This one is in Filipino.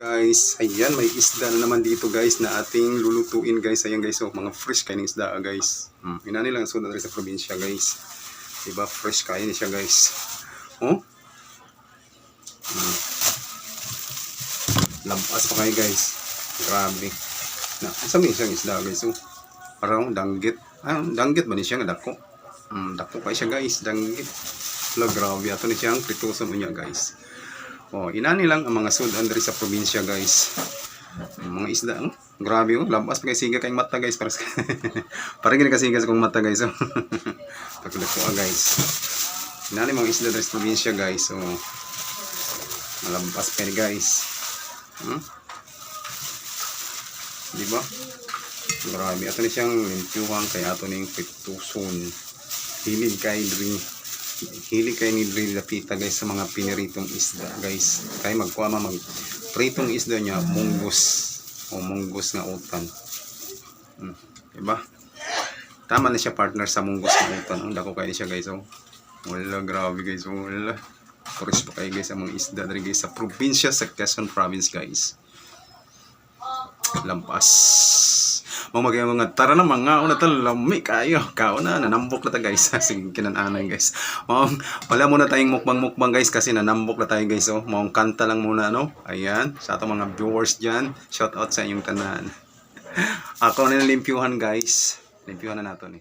Guys, ayan, may isda na naman dito guys na ating lulutuin guys. Ayan guys, oh, mga fresh kain isda guys. Hmm. Inani lang sunod rin sa probinsya guys. Diba, fresh kain siya guys. Oh? Hmm. Lampas pa kayo guys. Grabe. Na, sa isang isda guys, oh. Parang danggit. Ah, danggit ba ni siya nga dako? Hmm, dako pa siya guys, danggit. Wala, grabe. Ato ni siyang prituson mo niya guys. Oh, inani lang ang mga sud andri sa probinsya, guys. Mga isda, oh. Grabe, oh. Labas pa kay siga kay mata, guys. Para sa Para gini kasi sa kong mata, guys. Oh. Pagkulak ko, ah, guys. Inani mga isda diri sa probinsya, guys. Oh. Malampas pa ni, guys. Hmm? Di ba? Grabe. Ato ni siyang limpyuhang kay ato ning pituson. Hilig kay diri hili kay ni Dre Lapita guys sa mga piniritong isda. Guys kay magkuha ma mag pritong isda niya munggos. O munggos nga utan. Hmm. diba? Tama na siya partner sa munggos nga utan. Ang dako kay siya guys oh. Wala grabe guys oh, wala. Fresh pa kayo guys ang mga isda dali guys sa probinsya sa Quezon province guys. Lampas mga mga tara na mga una tal lami kayo. Kao na nanambok na ta guys. Sige kinananay guys. Mga wala muna tayong mukbang mukbang guys kasi nanambok na tayo guys oh. Mga kanta lang muna no? Ayan sa atong mga viewers dyan shout out sa inyong tanan. Ako na limpyuhan guys. Limpyuhan na nato ni